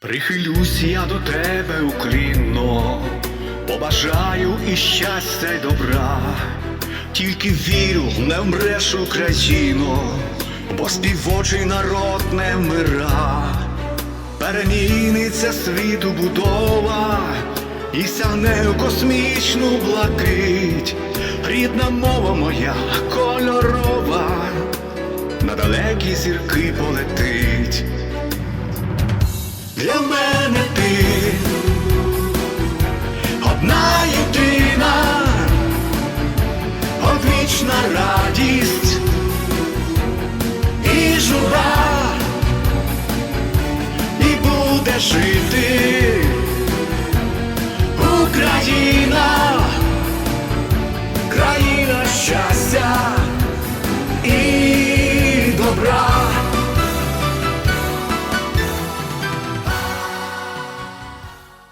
Прихилюсь я до тебе уклінно, побажаю і щастя, й добра, тільки вірю, не вмреш Україно, бо співочий народ не вмира, переміниться світу будова, і сягне у космічну блакить, рідна мова моя кольорова, на далекі зірки полетить. Для мене ти одна єдина, одвічна радість і жура, і буде жити Україна, країна щастя.